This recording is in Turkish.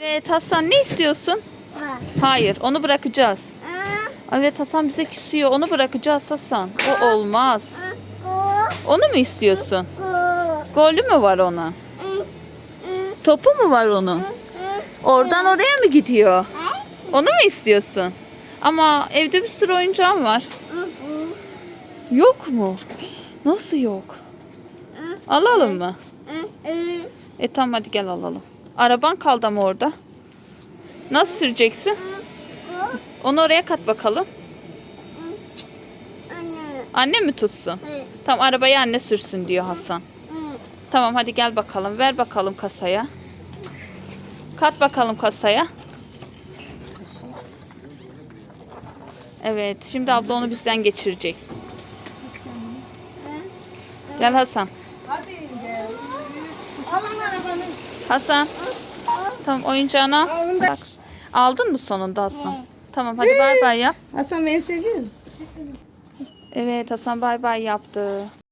Evet Hasan ne istiyorsun? Ha. Hayır onu bırakacağız. Evet Hasan bize küsüyor onu bırakacağız Hasan. O olmaz. Onu mu istiyorsun? Go. Golü mü var hı, Topu mu var onun? Oradan oraya mı gidiyor? Onu mu istiyorsun? Ama evde bir sürü oyuncağım var. Yok mu? Nasıl yok? Alalım mı? E tamam hadi gel alalım. Araban kaldı ama orada. Nasıl süreceksin? Onu oraya kat bakalım. Anne. Anne mi tutsun? Tamam arabayı anne sürsün diyor Hasan. Tamam hadi gel bakalım. Ver bakalım kasaya. Kat bakalım kasaya. Evet şimdi abla onu bizden geçirecek. Gel Hasan. Hasan. Tamam da. Bak. Aldın mı sonunda Hasan? Tamam hadi bay bay yap. Hasan beni seviyor. Evet Hasan bay bay yaptı.